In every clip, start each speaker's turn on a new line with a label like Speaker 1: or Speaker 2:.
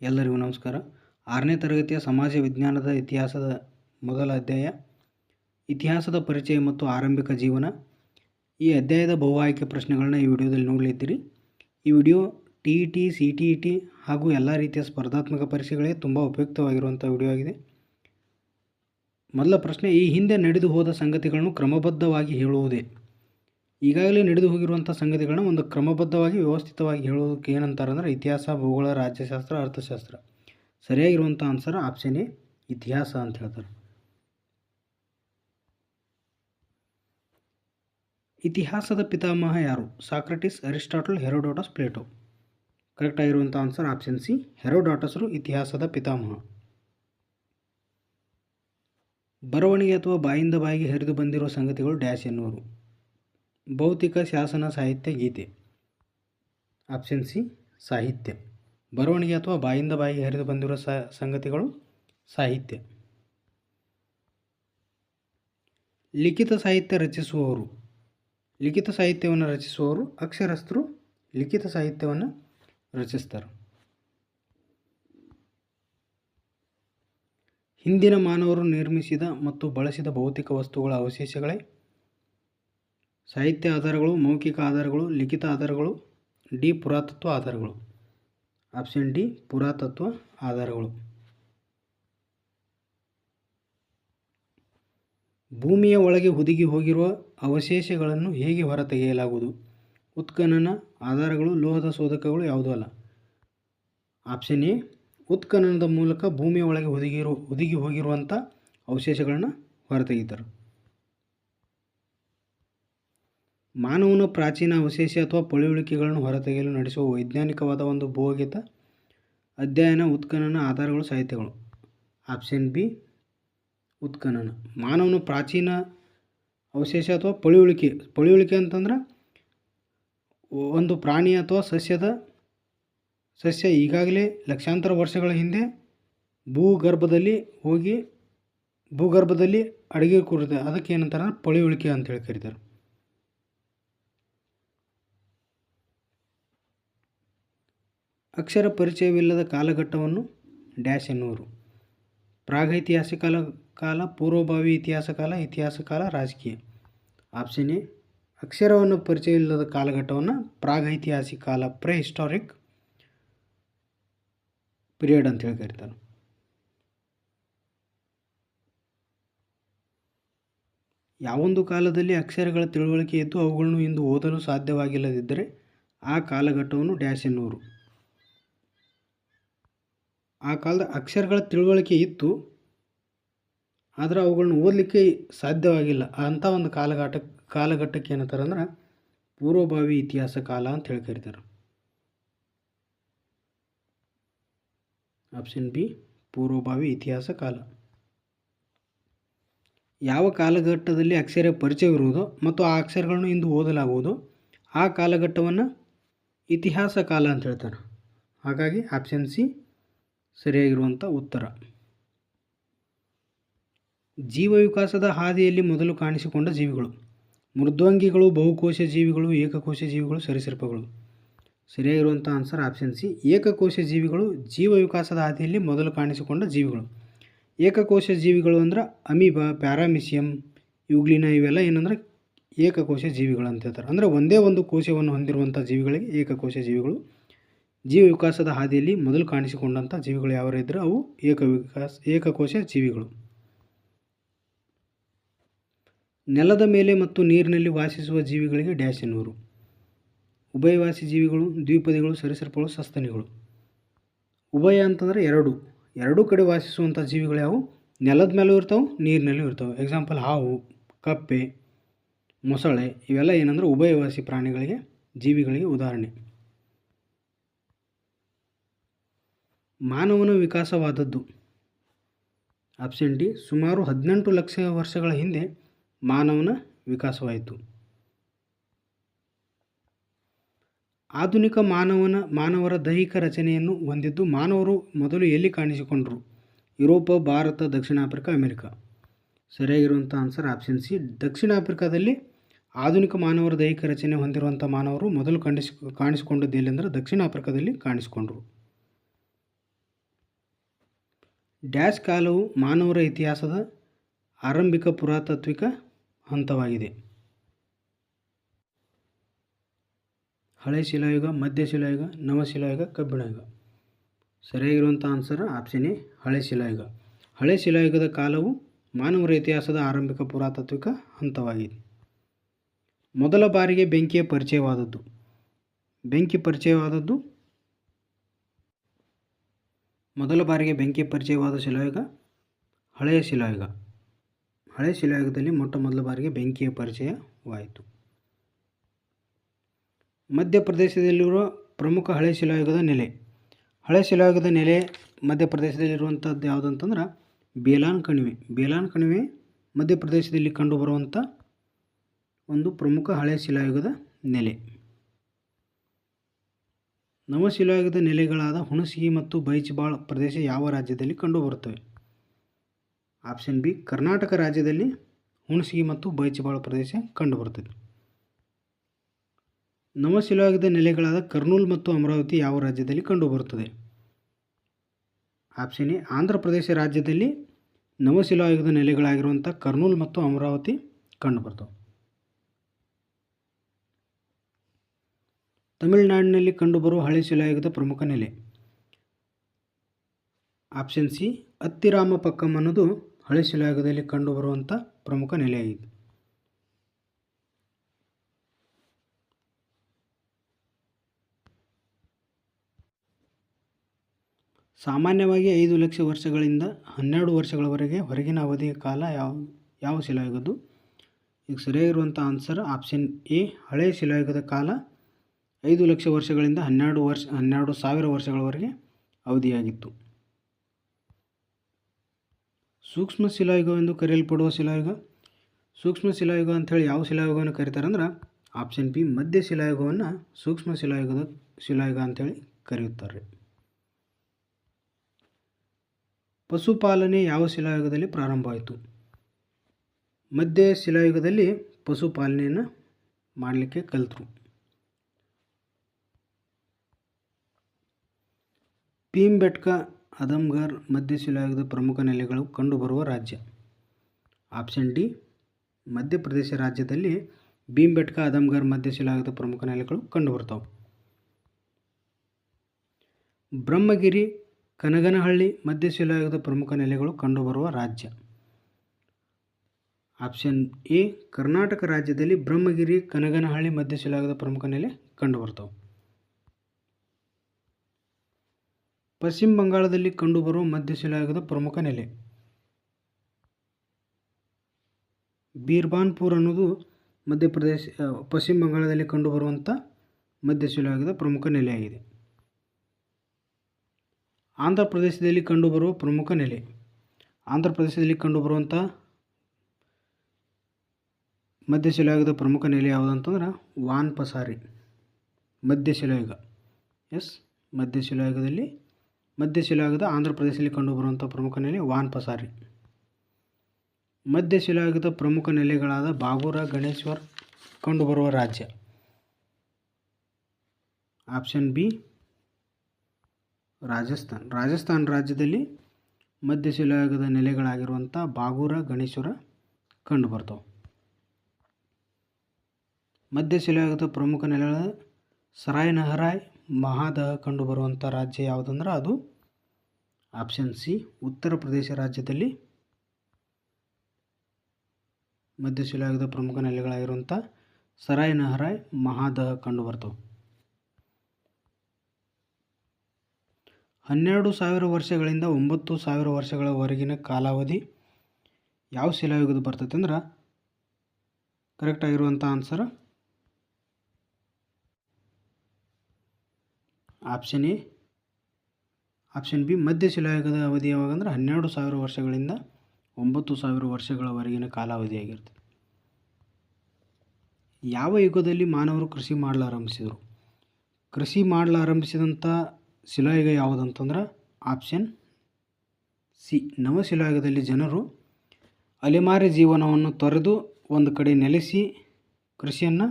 Speaker 1: ಎಲ್ಲರಿಗೂ ನಮಸ್ಕಾರ. ಆರನೇ ತರಗತಿಯ ಸಮಾಜ ವಿಜ್ಞಾನದ ಇತಿಹಾಸದ ಮೊದಲ ಅಧ್ಯಾಯ, ಇತಿಹಾಸದ ಪರಿಚಯ ಮತ್ತು ಆರಂಭಿಕ ಜೀವನ. ಈ ಅಧ್ಯಾಯದ ಬಹು ಆಯ್ಕೆ ಪ್ರಶ್ನೆಗಳನ್ನ ಈ ವಿಡಿಯೋದಲ್ಲಿ ನೋಡಲಿದ್ದೀರಿ ಈ video T E T, C T E T ಹಾಗೂ ಎಲ್ಲ ರೀತಿಯ ಸ್ಪರ್ಧಾತ್ಮಕ ಪರೀಕ್ಷೆಗಳಿಗೆ ತುಂಬ ಉಪಯುಕ್ತವಾಗಿರುವಂಥ ವಿಡಿಯೋ ಆಗಿದೆ. ಮೊದಲ ಪ್ರಶ್ನೆ, ಈ ಹಿಂದೆ ನಡೆದು ಹೋದ ಸಂಗತಿಗಳನ್ನು ಕ್ರಮಬದ್ಧವಾಗಿ ಹೇಳುವುದೇ? ಈಗಾಗಲೇ ನಡೆದು ಹೋಗಿರುವಂಥ ಸಂಗತಿಗಳನ್ನ ಒಂದು ಕ್ರಮಬದ್ಧವಾಗಿ, ವ್ಯವಸ್ಥಿತವಾಗಿ ಹೇಳೋದಕ್ಕೆ ಏನಂತಾರೆ ಅಂದರೆ ಇತಿಹಾಸ, ಭೂಗೋಳ, ರಾಜ್ಯಶಾಸ್ತ್ರ, ಅರ್ಥಶಾಸ್ತ್ರ. ಸರಿಯಾಗಿರುವಂಥ ಆನ್ಸರ್ ಆಪ್ಷನ್ ಎ ಇತಿಹಾಸ ಅಂತ ಹೇಳ್ತಾರೆ. ಇತಿಹಾಸದ ಪಿತಾಮಹ ಯಾರು? Socrates, Aristotle, Herodotus, Plato. Correct ಆಗಿರುವಂಥ ಆನ್ಸರ್ ಆಪ್ಷನ್ ಸಿ, ಹೆರೋಡಾಟಸರು ಇತಿಹಾಸದ ಪಿತಾಮಹ. ಬರವಣಿಗೆ ಅಥವಾ ಬಾಯಿಂದ ಬಾಯಿಗೆ ಹರಿದು ಬಂದಿರುವ ಸಂಗತಿಗಳು ಡ್ಯಾಶ್ ಎನ್ನುವರು ಭೌತಿಕ ಶಾಸನ ಸಾಹಿತ್ಯ ಗೀತೆ. ಆಪ್ಷನ್ ಸಿ, ಸಾಹಿತ್ಯ. ಬರವಣಿಗೆ ಅಥವಾ ಬಾಯಿಂದ ಬಾಯಿಗೆ ಹರಿದು ಬಂದಿರುವ ಸಂಗತಿಗಳು ಸಾಹಿತ್ಯ. ಲಿಖಿತ ಸಾಹಿತ್ಯ ರಚಿಸುವವರು. ಲಿಖಿತ ಸಾಹಿತ್ಯವನ್ನು ರಚಿಸುವವರು ಅಕ್ಷರಸ್ಥರು. ಲಿಖಿತ ಸಾಹಿತ್ಯವನ್ನು ರಚಿಸ್ತಾರೆ. ಹಿಂದಿನ ಮಾನವರು ನಿರ್ಮಿಸಿದ ಮತ್ತು ಬಳಸಿದ ಭೌತಿಕ ವಸ್ತುಗಳ ಅವಶೇಷಗಳೇ ಸಾಹಿತ್ಯ ಆಧಾರಗಳು, ಮೌಖಿಕ ಆಧಾರಗಳು, ಲಿಖಿತ ಆಧಾರಗಳು, ಡಿ ಪುರಾತತ್ವ ಆಧಾರಗಳು. ಆಪ್ಷನ್ ಡಿ, ಪುರಾತತ್ವ ಆಧಾರಗಳು. ಭೂಮಿಯ ಒಳಗೆ ಹುದುಗಿ ಹೋಗಿರುವ ಅವಶೇಷಗಳನ್ನು ಹೇಗೆ ಹೊರತೆಗೆಯಲಾಗುವುದು? ಉತ್ಖನನ ಆಧಾರಗಳು, ಲೋಹದ ಶೋಧಕಗಳು ಯಾವುದೂ ಅಲ್ಲ. ಆಪ್ಷನ್ ಎ, ಉತ್ಖನನದ ಮೂಲಕ ಭೂಮಿಯ ಒಳಗೆ ಹುದುಗಿರೋ ಹುದುಗಿ ಹೋಗಿರುವಂಥ ಅವಶೇಷಗಳನ್ನು ಹೊರತೆಗಿತಾರೆ ಮಾನವನ ಪ್ರಾಚೀನ ಅವಶೇಷ ಅಥವಾ ಪಳೆಯುಳಿಕೆಗಳನ್ನು ಹೊರತೆಗೆಯಲು ನಡೆಸುವ ವೈಜ್ಞಾನಿಕವಾದ ಒಂದು ಭೂಗತ ಅಧ್ಯಯನ ಉತ್ಖನನ ಆಧಾರಗಳು ಸಾಹಿತ್ಯಗಳು. ಆಪ್ಷನ್ ಬಿ, ಉತ್ಖನನ. ಮಾನವನ ಪ್ರಾಚೀನ ಅವಶೇಷ ಅಥವಾ ಪಳಿಯುಳಿಕೆ ಪಳಿಯುಳಿಕೆ ಅಂತಂದ್ರೆ ಒಂದು ಪ್ರಾಣಿ ಅಥವಾ ಸಸ್ಯದ, ಸಸ್ಯ ಈಗಾಗಲೇ ಲಕ್ಷಾಂತರ ವರ್ಷಗಳ ಹಿಂದೆ ಭೂಗರ್ಭದಲ್ಲಿ ಹೋಗಿ ಭೂಗರ್ಭದಲ್ಲಿ ಅಡುಗೆ ಕೂರುತ್ತೆ ಅದಕ್ಕೆ ಏನಂತಾರೆ? ಪಳೆಯುಳಿಕೆ ಅಂತೇಳಿ ಕರೀತಾರೆ. ಅಕ್ಷರ ಪರಿಚಯವಿಲ್ಲದ ಕಾಲಘಟ್ಟವನ್ನು ಡ್ಯಾಶ್ ಎನ್ನುವರು. ಪ್ರಾಗೈತಿಹಾಸಿಕ ಕಾಲ ಪೂರ್ವಭಾವಿ ಇತಿಹಾಸ ಕಾಲ ಇತಿಹಾಸ ಕಾಲ, ರಾಜಕೀಯ. ಆಪ್ಷನ್ ಎ, ಅಕ್ಷರವನ್ನು ಪರಿಚಯವಿಲ್ಲದ ಕಾಲಘಟ್ಟವನ್ನು ಪ್ರಾಗೈತಿಹಾಸಿಕ ಕಾಲ ಪ್ರೆ ಹಿಸ್ಟಾರಿಕ್ ಪಿರಿಯಡ್ ಅಂತ ಹೇಳಿ ಕರಿತಾರೆ ಯಾವೊಂದು ಕಾಲದಲ್ಲಿ ಅಕ್ಷರಗಳ ತಿಳುವಳಿಕೆ ಇದ್ದು ಅವುಗಳನ್ನು ಇಂದು ಓದಲು ಸಾಧ್ಯವಾಗಿಲ್ಲದಿದ್ದರೆ ಆ ಕಾಲಘಟ್ಟವನ್ನು ಡ್ಯಾಶ್ ಎನ್ನುವರು. ಆ ಕಾಲದ ಅಕ್ಷರಗಳ ತಿಳುವಳಿಕೆ ಇತ್ತು, ಆದರೆ ಅವುಗಳನ್ನ ಓದಲಿಕ್ಕೆ ಸಾಧ್ಯವಾಗಿಲ್ಲ. ಅಂಥ ಒಂದು ಕಾಲಘಟ್ಟ ಕಾಲಘಟ್ಟಕ್ಕೆ ಏನಂತಾರೆ ಅಂದ್ರೆ ಪೂರ್ವಭಾವಿ ಇತಿಹಾಸ ಕಾಲ ಅಂತ ಹೇಳಿ ಕರಿತಾರೆ. ಆಪ್ಷನ್ ಬಿ ಪೂರ್ವಭಾವಿ ಇತಿಹಾಸ ಕಾಲ. ಯಾವ ಕಾಲಘಟ್ಟದಲ್ಲಿ ಅಕ್ಷರ ಪರಿಚಯವಿರುವುದೋ ಮತ್ತು ಆ ಅಕ್ಷರಗಳನ್ನು ಇಂದು ಓದಲಾಗುವುದು, ಆ ಕಾಲಘಟ್ಟವನ್ನು ಇತಿಹಾಸ ಕಾಲ ಅಂತ ಹೇಳ್ತಾರೆ. ಹಾಗಾಗಿ ಆಪ್ಷನ್ ಸಿ ಸರಿಯಾಗಿರುವಂಥ ಉತ್ತರ. ಜೀವ ವಿಕಾಸದ ಹಾದಿಯಲ್ಲಿ ಮೊದಲು ಕಾಣಿಸಿಕೊಂಡ ಜೀವಿಗಳು. ಮೃದ್ವಂಗಿಗಳು, ಬಹುಕೋಶ ಜೀವಿಗಳು, ಏಕಕೋಶ ಜೀವಿಗಳು, ಸರಿಸರ್ಪಗಳು. ಸರಿಯಾಗಿರುವಂಥ ಆನ್ಸರ್ ಆಪ್ಷನ್ ಸಿ ಏಕಕೋಶ ಜೀವಿಗಳು ಜೀವ ವಿಕಾಸದ ಹಾದಿಯಲ್ಲಿ ಮೊದಲು ಕಾಣಿಸಿಕೊಂಡ ಜೀವಿಗಳು. ಏಕಕೋಶ ಜೀವಿಗಳು ಅಂದ್ರೆ ಅಮೀಬಾ, ಪ್ಯಾರಾಮಿಸಿಯಂ, ಯುಗ್ಲಿನ ಇವೆಲ್ಲ ಏನಂದ್ರೆ ಏಕಕೋಶ ಜೀವಿಗಳು ಅಂತ ಹೇಳ್ತಾರೆ. ಅಂದರೆ ಒಂದೇ ಒಂದು ಕೋಶವನ್ನು ಹೊಂದಿರುವಂಥ ಜೀವಿಗಳಿಗೆ ಏಕಕೋಶ ಜೀವಿಗಳು. ಜೀವ ವಿಕಾಸದ ಹಾದಿಯಲ್ಲಿ ಮೊದಲು ಕಾಣಿಸಿಕೊಂಡಂಥ ಜೀವಿಗಳು ಯಾವ ಇದ್ದರೆ ಅವು ಏಕ ವಿಕಾಸ ಏಕಕೋಶ ಜೀವಿಗಳು. ನೆಲದ ಮೇಲೆ ಮತ್ತು ನೀರಿನಲ್ಲಿ ವಾಸಿಸುವ ಜೀವಿಗಳಿಗೆ ಡ್ಯಾಶ್ ಎನ್ನುವರು ಉಭಯವಾಸಿ ಜೀವಿಗಳು, ದ್ವಿಪದಿಗಳು, ಸರಿಸರ್ಪಗಳು, ಸಸ್ತನಿಗಳು. ಉಭಯ ಅಂತಂದರೆ ಎರಡು. ಎರಡೂ ಕಡೆ ವಾಸಿಸುವಂಥ ಜೀವಿಗಳು ಯಾವು? ನೆಲದ ಮೇಲೂ ಇರ್ತಾವೆ, ನೀರಿನಲ್ಲೂ ಇರ್ತಾವೆ. ಎಕ್ಸಾಂಪಲ್ ಹಾವು, ಕಪ್ಪೆ, ಮೊಸಳೆ ಇವೆಲ್ಲ ಏನಂದ್ರೆ ಉಭಯವಾಸಿ ಪ್ರಾಣಿಗಳಿಗೆ, ಜೀವಿಗಳಿಗೆ ಉದಾಹರಣೆ. ಮಾನವನ ವಿಕಾಸವಾದದ್ದು. ಆಪ್ಷನ್ ಡಿ, ಸುಮಾರು ಹದಿನೆಂಟು ಲಕ್ಷ ವರ್ಷಗಳ ಹಿಂದೆ ಮಾನವನ ವಿಕಾಸವಾಯಿತು. ಆಧುನಿಕ ಮಾನವನ, ಮಾನವರ ದೈಹಿಕ ರಚನೆಯನ್ನು ಹೊಂದಿದ್ದು ಮಾನವರು ಮೊದಲು ಎಲ್ಲಿ ಕಾಣಿಸಿಕೊಂಡರು? ಯುರೋಪ, ಭಾರತ, ದಕ್ಷಿಣ ಆಫ್ರಿಕಾ, ಅಮೆರಿಕ. ಸರಿಯಾಗಿರುವಂಥ ಆನ್ಸರ್ ಆಪ್ಷನ್ ಸಿ. ದಕ್ಷಿಣ ಆಫ್ರಿಕಾದಲ್ಲಿ ಆಧುನಿಕ ಮಾನವರ ದೈಹಿಕ ರಚನೆ ಹೊಂದಿರುವಂಥ ಮಾನವರು ಮೊದಲು ಕಾಣಿಸಿ, ಕಾಣಿಸಿಕೊಂಡದ್ದು ದಕ್ಷಿಣ ಆಫ್ರಿಕಾದಲ್ಲಿ ಕಾಣಿಸಿಕೊಂಡರು. ಡ್ಯಾಶ್ ಕಾಲವು ಮಾನವರ ಇತಿಹಾಸದ ಆರಂಭಿಕ ಪುರಾತತ್ವಿಕ ಹಂತವಾಗಿದೆ. ಹಳೆ ಶಿಲಾಯುಗ, ಮಧ್ಯ ಶಿಲಾಯುಗ ನವಶಿಲಾಯುಗ ಕಬ್ಬಿಣ ಯುಗ. ಸರಿಯಾಗಿರುವಂಥ ಆನ್ಸರ್ ಆಪ್ಷನ್ ಎ, ಹಳೆ ಶಿಲಾಯುಗ. ಹಳೆ ಶಿಲಾಯುಗದ ಕಾಲವು ಮಾನವರ ಇತಿಹಾಸದ ಆರಂಭಿಕ ಪುರಾತತ್ವಿಕ ಹಂತವಾಗಿದೆ. ಮೊದಲ ಬಾರಿಗೆ ಬೆಂಕಿಯ ಪರಿಚಯವಾದದ್ದು. ಬೆಂಕಿ ಪರಿಚಯವಾದದ್ದು ಮೊದಲ ಬಾರಿಗೆ ಬೆಂಕಿ ಪರಿಚಯವಾದ ಶಿಲಾಯುಗ, ಹಳೆಯ ಶಿಲಾಯುಗ. ಹಳೆಯ ಶಿಲಾಯುಗದಲ್ಲಿ ಮೊಟ್ಟ ಮೊದಲ ಬಾರಿಗೆ ಬೆಂಕಿಯ ಪರಿಚಯವಾಯಿತು. ಮಧ್ಯಪ್ರದೇಶದಲ್ಲಿರುವ ಪ್ರಮುಖ ಹಳೆ ಶಿಲಾಯುಗದ ನೆಲೆ. ಹಳೆ ಶಿಲಾಯುಗದ ನೆಲೆ ಮಧ್ಯಪ್ರದೇಶದಲ್ಲಿರುವಂಥದ್ದು ಯಾವುದಂತಂದ್ರೆ, ಬೇಲಾನ್ ಕಣಿವೆ. ಬೇಲಾನ್ ಕಣಿವೆ ಮಧ್ಯಪ್ರದೇಶದಲ್ಲಿ ಕಂಡುಬರುವಂಥ ಒಂದು ಪ್ರಮುಖ ಹಳೆ ಶಿಲಾಯುಗದ ನೆಲೆ. ನವಶಿಲಾಯುಗದ ನೆಲೆಗಳಾದ ಹುಣಸಗಿ ಮತ್ತು ಬೈಚ್ಬಾಳ್ ಪ್ರದೇಶ ಯಾವ ರಾಜ್ಯದಲ್ಲಿ ಕಂಡುಬರುತ್ತವೆ? ಆಪ್ಷನ್ ಬಿ, ಕರ್ನಾಟಕ ರಾಜ್ಯದಲ್ಲಿ ಹುಣಸಗಿ ಮತ್ತು ಬೈಚ್ಬಾಳ್ ಪ್ರದೇಶ ಕಂಡುಬರುತ್ತದೆ. ನವಶಿಲಾಯುಗದ ನೆಲೆಗಳಾದ ಕರ್ನೂಲ್ ಮತ್ತು ಅಮರಾವತಿ ಯಾವ ರಾಜ್ಯದಲ್ಲಿ ಕಂಡುಬರುತ್ತದೆ? ಆಪ್ಷನ್ ಎ, ಆಂಧ್ರ ಪ್ರದೇಶ ರಾಜ್ಯದಲ್ಲಿ ನವಶಿಲಾಯುಗದ ನೆಲೆಗಳಾಗಿರುವಂಥ ಕರ್ನೂಲ್ ಮತ್ತು ಅಮರಾವತಿ ಕಂಡುಬರ್ತವೆ. ತಮಿಳುನಾಡಿನಲ್ಲಿ ಕಂಡುಬರುವ ಹಳೆ ಶಿಲಾಯುಗದ ಪ್ರಮುಖ ನೆಲೆ. ಆಪ್ಷನ್ ಸಿ, ಅತ್ತಿರಾಮ ಪಕ್ಕಂ ಅನ್ನೋದು ಹಳೆ ಶಿಲಾಯುಗದಲ್ಲಿ ಕಂಡುಬರುವಂಥ ಪ್ರಮುಖ ನೆಲೆಯಾಗಿದೆ ಸಾಮಾನ್ಯವಾಗಿ ಐದು ಲಕ್ಷ ವರ್ಷಗಳಿಂದ ಹನ್ನೆರಡು ವರ್ಷಗಳವರೆಗೆ ಹೊರಗಿನ ಅವಧಿಯ ಕಾಲ ಯಾವ ಯಾವ ಶಿಲಾಯುಗದ್ದು? ಈಗ ಸರಿಯಾಗಿರುವಂಥ ಆನ್ಸರ್ ಆಪ್ಷನ್ ಎ ಹಳೆಯ ಶಿಲಾಯುಗದ ಕಾಲ. ಐದು ಲಕ್ಷ ವರ್ಷಗಳಿಂದ ಹನ್ನೆರಡು ವರ್ಷ, ಹನ್ನೆರಡು ಸಾವಿರ ವರ್ಷಗಳವರೆಗೆ ಅವಧಿಯಾಗಿತ್ತು. ಸೂಕ್ಷ್ಮ ಶಿಲಾಯುಗ ಎಂದು ಕರೆಯಲ್ಪಡುವ ಶಿಲಾಯುಗ. ಸೂಕ್ಷ್ಮ ಶಿಲಾಯುಗ ಅಂಥೇಳಿ ಯಾವ ಶಿಲಾಯುಗವನ್ನು ಕರೀತಾರೆ ಅಂದ್ರೆ ಆಪ್ಷನ್ ಬಿ ಮಧ್ಯ ಶಿಲಾಯುಗವನ್ನು ಸೂಕ್ಷ್ಮ ಶಿಲಾಯುಗದ ಶಿಲಾಯುಗ ಅಂಥೇಳಿ ಕರೆಯುತ್ತಾರೆ ಪಶುಪಾಲನೆ ಯಾವ ಶಿಲಾಯುಗದಲ್ಲಿ ಪ್ರಾರಂಭವಾಯಿತು? ಮಧ್ಯ ಶಿಲಾಯುಗದಲ್ಲಿ ಪಶುಪಾಲನೆಯನ್ನು ಮಾಡಲಿಕ್ಕೆ ಕಲಿತರು. ಭೀಮ್ಬೆಟ್ಕ ಅದಮ್ಗರ್ ಮಧ್ಯ ಶಿಲಾಯುಗದ ಪ್ರಮುಖ ನೆಲೆಗಳು ಕಂಡುಬರುವ ರಾಜ್ಯ. ಆಪ್ಷನ್ ಡಿ, ಮಧ್ಯಪ್ರದೇಶ ರಾಜ್ಯದಲ್ಲಿ ಭೀಮ್ಬೆಟ್ಕ ಅದಮ್ಗರ್ ಮಧ್ಯ ಶಿಲಾಯುಗದ ಪ್ರಮುಖ ನೆಲೆಗಳು ಕಂಡುಬರ್ತವೆ ಬ್ರಹ್ಮಗಿರಿ, ಕನಗನಹಳ್ಳಿ ಮಧ್ಯ ಶಿಲಾಯುಗದ ಪ್ರಮುಖ ನೆಲೆಗಳು ಕಂಡುಬರುವ ರಾಜ್ಯ. ಆಪ್ಷನ್ ಎ, ಕರ್ನಾಟಕ ರಾಜ್ಯದಲ್ಲಿ ಬ್ರಹ್ಮಗಿರಿ, ಕನಗನಹಳ್ಳಿ ಮಧ್ಯ ಶಿಲಾಯುಗದ ಪ್ರಮುಖ ನೆಲೆ ಕಂಡುಬರ್ತವೆ ಪಶ್ಚಿಮ ಬಂಗಾಳದಲ್ಲಿ ಕಂಡುಬರುವ ಮಧ್ಯಶಿಲಾಯುಗದ ಪ್ರಮುಖ ನೆಲೆ. ಬೀರ್ಬಾನ್ಪುರ್ ಅನ್ನೋದು ಮಧ್ಯಪ್ರದೇಶ ಪಶ್ಚಿಮ ಬಂಗಾಳದಲ್ಲಿ ಕಂಡುಬರುವಂಥ ಮಧ್ಯಶಿಲಾಯುಗದ ಪ್ರಮುಖ ನೆಲೆಯಾಗಿದೆ. ಆಂಧ್ರ ಪ್ರದೇಶದಲ್ಲಿ ಕಂಡುಬರುವ ಪ್ರಮುಖ ನೆಲೆ. ಆಂಧ್ರ ಪ್ರದೇಶದಲ್ಲಿ ಕಂಡುಬರುವಂಥ ಮಧ್ಯಶಿಲಾಯುಗದ ಪ್ರಮುಖ ನೆಲೆ ಯಾವುದಂತಂದ್ರೆ, ವಾನ್ ಪಸಾರಿ ಮಧ್ಯಶಿಲಾಯುಗ ಎಸ್ ಮಧ್ಯ ಶಿಲಾಯುಗದಲ್ಲಿ ಮಧ್ಯ ಶಿಲಾಯುಗದ ಆಂಧ್ರ ಪ್ರದೇಶದಲ್ಲಿ ಕಂಡುಬರುವಂಥ ಪ್ರಮುಖ ನೆಲೆ ವಾನ್ ಪಸಾರಿ ಮಧ್ಯಶಿಲಾಗದ ಪ್ರಮುಖ ನೆಲೆಗಳಾದ ಬಾಗೂರ, ಗಣೇಶ್ವರ್ ಕಂಡುಬರುವ ರಾಜ್ಯ. Option B, Rajasthan. ರಾಜಸ್ಥಾನ್ ರಾಜ್ಯದಲ್ಲಿ ಮಧ್ಯಶಿಲಾಯುಗದ ನೆಲೆಗಳಾಗಿರುವಂಥ ಬಾಗೂರ, ಗಣೇಶ್ವರ ಕಂಡುಬರ್ತವೆ. ಮಧ್ಯಶಿಲಾಯುಗದ ಪ್ರಮುಖ ನೆಲೆಗಳ ಸರಾಯ್ ನಹರಾಯ್ ಮಹಾದಹ ಕಂಡುಬರುವಂಥ ರಾಜ್ಯ ಯಾವುದಂದ್ರೆ ಅದು ಆಪ್ಷನ್ ಸಿ ಉತ್ತರ ಪ್ರದೇಶ ರಾಜ್ಯದಲ್ಲಿ ಮಧ್ಯ ಶಿಲಾಯುಗದ ಪ್ರಮುಖ ನೆಲೆಗಳಾಗಿರುವಂಥ ಸರಾಯ್ ನಹರಾಯ್ ಮಹಾದಹ ಕಂಡುಬರ್ತವೆ. ಹನ್ನೆರಡು ಸಾವಿರ ವರ್ಷಗಳಿಂದ ಒಂಬತ್ತು ಸಾವಿರ ವರ್ಷಗಳವರೆಗಿನ ಕಾಲಾವಧಿ ಯಾವ ಶಿಲಾಯುಗದ ಬರ್ತೈತೆ ಅಂದ್ರೆ ಕರೆಕ್ಟ್ ಆಗಿರುವಂಥ answer option A option B, ಮಧ್ಯ ಶಿಲಾಯುಗದ ಅವಧಿ ಯಾವಾಗ ಅಂದ್ರೆ ಹನ್ನೆರಡು ಸಾವಿರ ವರ್ಷಗಳಿಂದ ಒಂಬತ್ತು ಸಾವಿರ ವರ್ಷಗಳವರೆಗಿನ ಕಾಲಾವಧಿಯಾಗಿರ್ತದೆ ಯಾವ ಯುಗದಲ್ಲಿ ಮಾನವರು ಕೃಷಿ ಮಾಡಲಾರಂಭಿಸಿದರು? ಕೃಷಿ ಮಾಡಲಾರಂಭಿಸಿದಂಥ ಶಿಲಾಯುಗ ಯಾವುದಂತಂದ್ರೆ ಆಪ್ಷನ್ ಸಿ, ನವಶಿಲಾಯುಗದಲ್ಲಿ ಜನರು ಅಲೆಮಾರಿ ಜೀವನವನ್ನು ತೊರೆದು ಒಂದು ಕಡೆ ನೆಲೆಸಿ ಕೃಷಿಯನ್ನು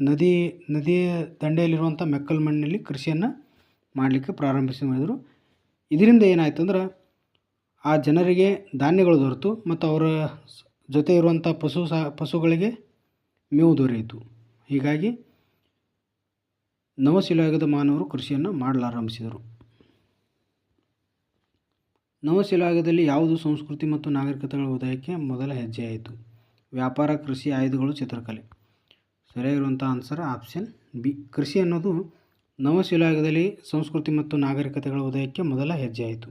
Speaker 1: ನದಿ, ನದಿಯ ದಂಡೆಯಲ್ಲಿರುವಂಥ ಮೆಕ್ಕಲು ಮಣ್ಣಿನಲ್ಲಿ ಕೃಷಿಯನ್ನು ಮಾಡಲಿಕ್ಕೆ ಪ್ರಾರಂಭಿಸಿ ಮಾಡಿದರು. ಇದರಿಂದ ಏನಾಯ್ತು ಅಂದ್ರೆ ಆ ಜನರಿಗೆ ಧಾನ್ಯಗಳು ದೊರೆತು ಮತ್ತು ಅವರ ಜೊತೆ ಇರುವಂಥ ಪಶು ಸಹ ಪಶುಗಳಿಗೆ ಮೇವು ದೊರೆಯಿತು. ಹೀಗಾಗಿ ನವಶಿಲಾಯುಗದ ಮಾನವರು ಕೃಷಿಯನ್ನು ಮಾಡಲಾರಂಭಿಸಿದರು. ನವಶಿಲಾಯುಗದಲ್ಲಿ ಯಾವುದು ಸಂಸ್ಕೃತಿ ಮತ್ತು ನಾಗರಿಕತೆಗಳ ಉದಯಕ್ಕೆ ಮೊದಲ ಹೆಜ್ಜೆಯಾಯಿತು ವ್ಯಾಪಾರ, ಕೃಷಿ, ಆಯುಧಗಳು, ಚಿತ್ರಕಲೆ. ಸರಿಯಾಗಿರುವಂಥ ಆನ್ಸರ್ ಆಪ್ಷನ್ ಬಿ ಕೃಷಿ ಅನ್ನೋದು ನವಶಿಲಾಯುಗದಲ್ಲಿ ಸಂಸ್ಕೃತಿ ಮತ್ತು ನಾಗರಿಕತೆಗಳ ಉದಯಕ್ಕೆ ಮೊದಲ ಹೆಜ್ಜೆಯಾಯಿತು.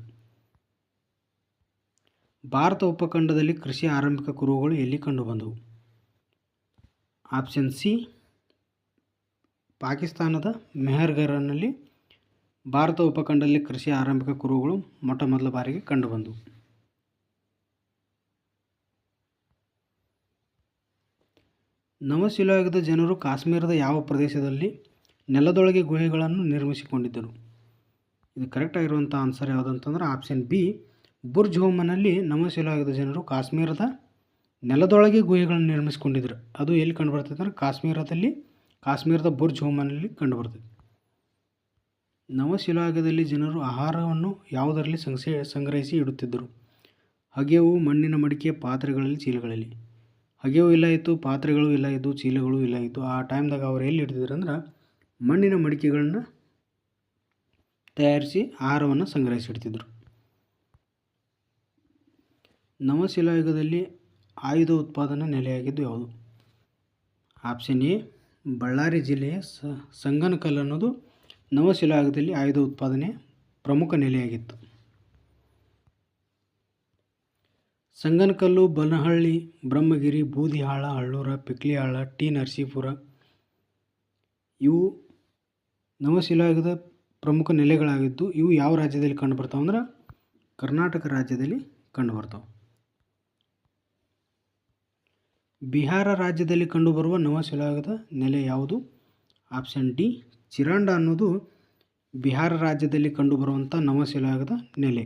Speaker 1: ಭಾರತ ಉಪಖಂಡದಲ್ಲಿ ಕೃಷಿ ಆರಂಭಿಕ ಕುರುಹುಗಳು ಎಲ್ಲಿ ಕಂಡುಬಂದವು? ಆಪ್ಷನ್ ಸಿ, ಪಾಕಿಸ್ತಾನದ ಮೆಹರ್ಗರ್ನಲ್ಲಿ ಭಾರತ ಉಪಖಂಡದಲ್ಲಿ ಕೃಷಿ ಆರಂಭಿಕ ಕುರುಹುಗಳು ಮೊಟ್ಟ ಮೊದಲ ಬಾರಿಗೆ ಕಂಡುಬಂದವು. ನವಶಿಲಾಯುಗದ ಜನರು ಕಾಶ್ಮೀರದ ಯಾವ ಪ್ರದೇಶದಲ್ಲಿ ನೆಲದೊಳಗೆ ಗುಹೆಗಳನ್ನು ನಿರ್ಮಿಸಿಕೊಂಡಿದ್ದರು. ಇದು ಕರೆಕ್ಟ್ ಆಗಿರುವಂಥ ಆನ್ಸರ್ ಯಾವುದಂತಂದ್ರೆ ಆಪ್ಷನ್ ಬಿ ಬುರ್ಜ್ ಹೋಮನಲ್ಲಿ ನವಶಿಲಾಯುಗದ ಜನರು ಕಾಶ್ಮೀರದ ನೆಲದೊಳಗೆ ಗುಹೆಗಳನ್ನು ನಿರ್ಮಿಸಿಕೊಂಡಿದ್ದರು. ಅದು ಎಲ್ಲಿ ಕಂಡುಬರ್ತೈತೆ ಅಂದರೆ ಕಾಶ್ಮೀರದಲ್ಲಿ, ಕಾಶ್ಮೀರದ ಬುರ್ಜ್ ಹೋಮನಲ್ಲಿ ಕಂಡುಬರ್ತೈತೆ. ನವಶಿಲಾಗದಲ್ಲಿ ಜನರು ಆಹಾರವನ್ನು ಯಾವುದರಲ್ಲಿ ಸಂಗ್ಸೆ ಸಂಗ್ರಹಿಸಿ ಇಡುತ್ತಿದ್ದರು. ಹಗೆವು ಮಣ್ಣಿನ ಮಡಿಕೆ ಪಾತ್ರೆಗಳಲ್ಲಿ, ಚೀಲಗಳಲ್ಲಿ. ಹಗೆವು ಇಲ್ಲ ಇತ್ತು, ಪಾತ್ರೆಗಳು ಇಲ್ಲ ಇದ್ದು, ಚೀಲಗಳು ಇಲ್ಲ ಇತ್ತು. ಆ ಟೈಮ್ದಾಗ ಅವ್ರು ಎಲ್ಲಿ ಇಡ್ತಿದ್ರು ಅಂದ್ರೆ ಮಣ್ಣಿನ ಮಡಿಕೆಗಳನ್ನು ತಯಾರಿಸಿ ಆಹಾರವನ್ನು ಸಂಗ್ರಹಿಸಿಡ್ತಿದ್ರು. ನವಶಿಲಾಯುಗದಲ್ಲಿ ಆಯುಧ ಉತ್ಪಾದನಾ ನೆಲೆಯಾಗಿದ್ದು ಯಾವುದು? ಆಪ್ಷನ್ ಎ, ಬಳ್ಳಾರಿ ಜಿಲ್ಲೆಯ ಸಂಗನಕಲ್ ಅನ್ನೋದು ನವಶಿಲಾಯುಗದಲ್ಲಿ ಆಯುಧ ಉತ್ಪಾದನೆ ಪ್ರಮುಖ ನೆಲೆಯಾಗಿತ್ತು. ಸಂಗನಕಲ್ಲು, ಬನಹಳ್ಳಿ, ಬ್ರಹ್ಮಗಿರಿ, ಬೂದಿಹಾಳ, ಹಳ್ಳೂರ, ಪಿಕ್ಲಿಹಾಳ, ಟಿ ನರಸೀಪುರ ಇವು ನವಶಿಲಾಯುಗದ ಪ್ರಮುಖ ನೆಲೆಗಳಾಗಿದ್ದು ಇವು ಯಾವ ರಾಜ್ಯದಲ್ಲಿ ಕಂಡುಬರ್ತಾವೆ ಅಂದ್ರೆ ಕರ್ನಾಟಕ ರಾಜ್ಯದಲ್ಲಿ ಕಂಡುಬರ್ತಾವೆ. ಬಿಹಾರ ರಾಜ್ಯದಲ್ಲಿ ಕಂಡುಬರುವ ನವಶಿಲಾಯುಗದ ನೆಲೆ ಯಾವುದು? ಆಪ್ಷನ್ ಡಿ, ಚಿರಾಂಡ ಅನ್ನೋದು ಬಿಹಾರ ರಾಜ್ಯದಲ್ಲಿ ಕಂಡುಬರುವಂಥ ನವಶಿಲಾಯುಗದ ನೆಲೆ.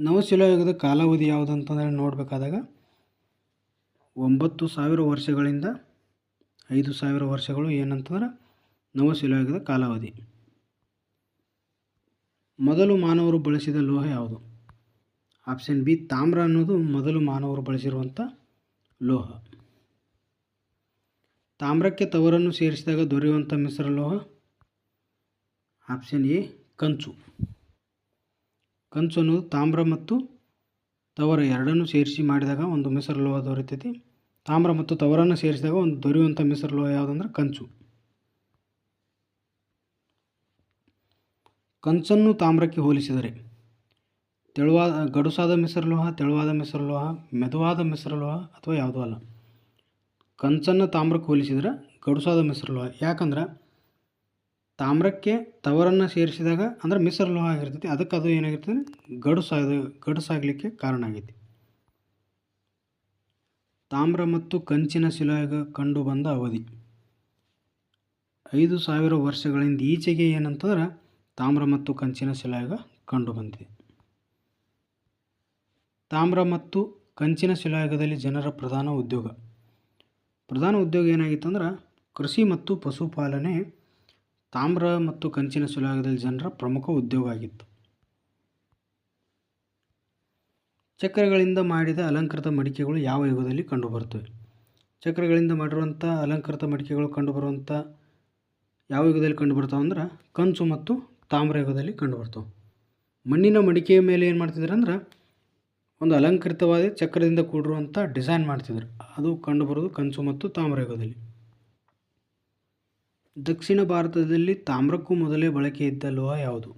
Speaker 1: ನವಶಿಲಾಯುಗದ ಕಾಲಾವಧಿ ಯಾವುದಂತಂದರೆ ನೋಡಬೇಕಾದಾಗ ಒಂಬತ್ತು ಸಾವಿರ ವರ್ಷಗಳಿಂದ ಐದು ಸಾವಿರ ವರ್ಷಗಳು ಏನಂತಂದ್ರೆ ನವಶಿಲಾಯುಗದ ಕಾಲಾವಧಿ. ಮೊದಲು ಮಾನವರು ಬಳಸಿದ ಲೋಹ ಯಾವುದು? ಆಪ್ಷನ್ ಬಿ, ತಾಮ್ರ ಅನ್ನೋದು ಮೊದಲು ಮಾನವರು ಬಳಸಿರುವಂಥ ಲೋಹ. ತಾಮ್ರಕ್ಕೆ ತವರನ್ನು ಸೇರಿಸಿದಾಗ ದೊರೆಯುವಂಥ ಮಿಶ್ರ ಲೋಹ? ಆಪ್ಷನ್ ಎ, ಕಂಚು. ಕಂಚು ಅನ್ನೋದು ತಾಮ್ರ ಮತ್ತು ತವರ ಎರಡನ್ನೂ ಸೇರಿಸಿ ಮಾಡಿದಾಗ ಒಂದು ಮಿಶ್ರಲೋಹ ದೊರೆತೈತಿ. ತಾಮ್ರ ಮತ್ತು ತವರನ್ನು ಸೇರಿಸಿದಾಗ ಒಂದು ದೊರೆಯುವಂಥ ಮಿಶ್ರಲೋಹ ಯಾವುದಂದ್ರೆ ಕಂಚು. ಕಂಚನ್ನು ತಾಮ್ರಕ್ಕೆ ಹೋಲಿಸಿದರೆ ತೆಳುವಾದ, ಗಡುಸಾದ ಮಿಶ್ರಲೋಹ ತೆಳುವಾದ ಮಿಶ್ರಲೋಹ ಮೆದುವಾದ ಮಿಶ್ರಲೋಹ ಅಥವಾ ಯಾವುದೂ ಅಲ್ಲ. ಕಂಚನ್ನು ತಾಮ್ರಕ್ಕೆ ಹೋಲಿಸಿದರೆ ಗಡುಸಾದ ಮಿಶ್ರಲೋಹ ಯಾಕಂದ್ರೆ ತಾಮ್ರಕ್ಕೆ ತವರನ್ನು ಸೇರಿಸಿದಾಗ ಅಂದ್ರೆ ಮಿಶ್ರಲೋಹ ಆಗಿರ್ತೈತಿ, ಅದಕ್ಕೆ ಅದು ಏನಾಗಿರ್ತದೆ? ಗಡುಸಾದ ಗಡುಸಾಗಲಿಕ್ಕೆ ಕಾರಣ ಆಗೈತಿ. ತಾಮ್ರ ಮತ್ತು ಕಂಚಿನ ಶಿಲಾಯುಗ ಕಂಡು ಬಂದ ಅವಧಿ. ಐದು ಸಾವಿರ ವರ್ಷಗಳಿಂದ ಈಚೆಗೆ ಏನಂತಂದ್ರೆ ತಾಮ್ರ ಮತ್ತು ಕಂಚಿನ ಶಿಲಾಯುಗ ಕಂಡು ಬಂದಿದೆ. ತಾಮ್ರ ಮತ್ತು ಕಂಚಿನ ಶಿಲಾಯುಗದಲ್ಲಿ ಜನರ ಪ್ರಧಾನ ಉದ್ಯೋಗ. ಪ್ರಧಾನ ಉದ್ಯೋಗ ಏನಾಗಿತ್ತು ಅಂದ್ರೆ ಕೃಷಿ ಮತ್ತು ಪಶುಪಾಲನೆ ತಾಮ್ರ ಮತ್ತು ಕಂಚಿನ ಸುಲಾಗದಲ್ಲಿ ಜನರ ಪ್ರಮುಖ ಉದ್ಯೋಗ ಆಗಿತ್ತು. ಚಕ್ರಗಳಿಂದ ಮಾಡಿದ ಅಲಂಕೃತ ಮಡಿಕೆಗಳು ಯಾವ ಯುಗದಲ್ಲಿ ಕಂಡುಬರುತ್ತವೆ? ಚಕ್ರಗಳಿಂದ ಮಾಡಿರುವಂಥ ಅಲಂಕೃತ ಮಡಿಕೆಗಳು ಕಂಡುಬರುವಂಥ ಯಾವ ಯುಗದಲ್ಲಿ ಕಂಡುಬರ್ತಾವೆ ಅಂದ್ರೆ ಕಂಚು ಮತ್ತು ತಾಮ್ರ ಯುಗದಲ್ಲಿ ಕಂಡುಬರ್ತಾವೆ. ಮಣ್ಣಿನ ಮಡಿಕೆಯ ಮೇಲೆ ಏನು ಮಾಡ್ತಿದ್ರು ಅಂದ್ರೆ ಒಂದು ಅಲಂಕೃತವಾದ ಚಕ್ರದಿಂದ ಕೂಡಿರುವಂಥ ಡಿಸೈನ್ ಮಾಡ್ತಿದ್ರು ಅದು ಕಂಡುಬರೋದು ಕಂಚು ಮತ್ತು ತಾಮ್ರ ಯುಗದಲ್ಲಿ. ದಕ್ಷಿಣ ಭಾರತದಲ್ಲಿ ತಾಮ್ರಕ್ಕೂ ಮೊದಲೇ ಬಳಕೆ ಇದ್ದ ಲೋಹ ಯಾವುದು?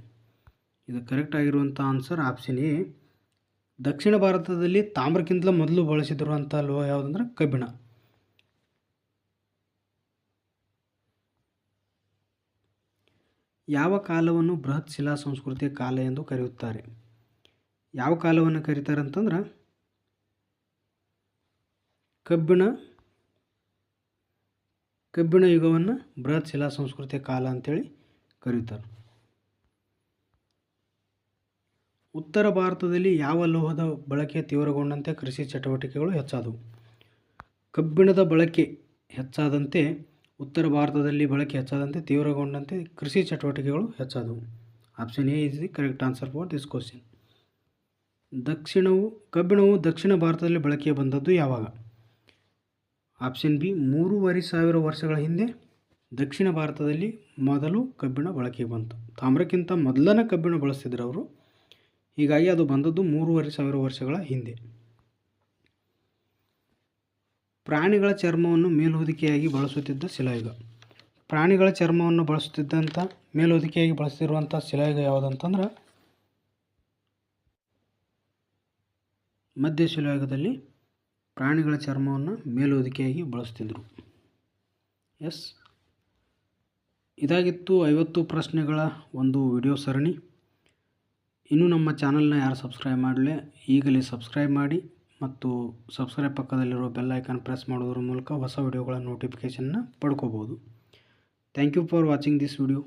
Speaker 1: ಇದು ಕರೆಕ್ಟ್ ಆಗಿರುವಂಥ ಆನ್ಸರ್ ಆಪ್ಷನ್ ಎ. ದಕ್ಷಿಣ ಭಾರತದಲ್ಲಿ ತಾಮ್ರಕ್ಕಿಂತಲೂ ಮೊದಲು ಬಳಸಿದಿರುವಂಥ ಲೋಹ ಯಾವುದಂದ್ರೆ ಕಬ್ಬಿಣ. ಯಾವ ಕಾಲವನ್ನು ಬೃಹತ್ ಶಿಲಾ ಸಂಸ್ಕೃತಿಯ ಕಾಲ ಎಂದು ಕರೆಯುತ್ತಾರೆ? ಯಾವ ಕಾಲವನ್ನು ಕರೀತಾರೆ ಅಂತಂದ್ರೆ ಕಬ್ಬಿಣ ಕಬ್ಬಿಣ ಯುಗವನ್ನು ಬೃಹತ್ ಶಿಲಾ ಸಂಸ್ಕೃತಿಯ ಕಾಲ ಅಂತೇಳಿ ಕರೀತಾರೆ. ಉತ್ತರ ಭಾರತದಲ್ಲಿ ಯಾವ ಲೋಹದ ಬಳಕೆ ತೀವ್ರಗೊಂಡಂತೆ ಕೃಷಿ ಚಟುವಟಿಕೆಗಳು ಹೆಚ್ಚಾದವು? ಕಬ್ಬಿಣದ ಬಳಕೆ ಹೆಚ್ಚಾದಂತೆ, ಉತ್ತರ ಭಾರತದಲ್ಲಿ ಬಳಕೆ ಹೆಚ್ಚಾದಂತೆ, ತೀವ್ರಗೊಂಡಂತೆ ಕೃಷಿ ಚಟುವಟಿಕೆಗಳು ಹೆಚ್ಚಾದವು. Option A is the correct answer for this question. ದಕ್ಷಿಣವು, ಕಬ್ಬಿಣವು ದಕ್ಷಿಣ ಭಾರತದಲ್ಲಿ ಬಳಕೆಗೆ ಬಂದದ್ದು ಯಾವಾಗ? ಆಪ್ಷನ್ ಬಿ ಮೂರುವರೆ ಸಾವಿರ ವರ್ಷಗಳ ಹಿಂದೆ ದಕ್ಷಿಣ ಭಾರತದಲ್ಲಿ ಮೊದಲು ಕಬ್ಬಿಣ ಬಳಕೆಗೆ ಬಂತು. ತಾಮ್ರಕ್ಕಿಂತ ಮೊದಲನೇ ಕಬ್ಬಿಣ ಬಳಸ್ತಿದ್ರು ಅವರು. ಹೀಗಾಗಿ ಅದು ಬಂದದ್ದು ಮೂರುವರೆ ಸಾವಿರ ವರ್ಷಗಳ ಹಿಂದೆ. ಪ್ರಾಣಿಗಳ ಚರ್ಮವನ್ನು ಮೇಲ್ಹೊದಿಕೆಯಾಗಿ ಬಳಸುತ್ತಿದ್ದ ಶಿಲಾಯುಗ. ಪ್ರಾಣಿಗಳ ಚರ್ಮವನ್ನು ಬಳಸುತ್ತಿದ್ದಂಥ ಮೇಲ್ಹೊದಿಕೆಯಾಗಿ ಬಳಸ್ತಿರುವಂಥ ಶಿಲಾಯುಗ ಯಾವುದಂತಂದ್ರೆ ಮಧ್ಯ ಶಿಲಾಯುಗದಲ್ಲಿ ಪ್ರಾಣಿಗಳ ಚರ್ಮವನ್ನು ಮೇಲ್ಹೊದಿಕೆಯಾಗಿ ಬಳಸ್ತಿದ್ದರು ಎಸ್. ಇದಾಗಿತ್ತು ಐವತ್ತು ಪ್ರಶ್ನೆಗಳ ಒಂದು ವಿಡಿಯೋ ಸರಣಿ. ಇನ್ನೂ ನಮ್ಮ ಚಾನಲ್ನ ಯಾರು ಸಬ್ಸ್ಕ್ರೈಬ್ ಮಾಡಲೇ, ಈಗಲೇ ಸಬ್ಸ್ಕ್ರೈಬ್ ಮಾಡಿ ಮತ್ತು ಸಬ್ಸ್ಕ್ರೈಬ್ ಪಕ್ಕದಲ್ಲಿರೋ ಬೆಲ್ ಐಕಾನ್ ಪ್ರೆಸ್ ಮಾಡೋದ್ರ ಮೂಲಕ ಹೊಸ ವಿಡಿಯೋಗಳ ನೋಟಿಫಿಕೇಷನ್ನ ಪಡ್ಕೋಬೋದು. Thank you for watching this video.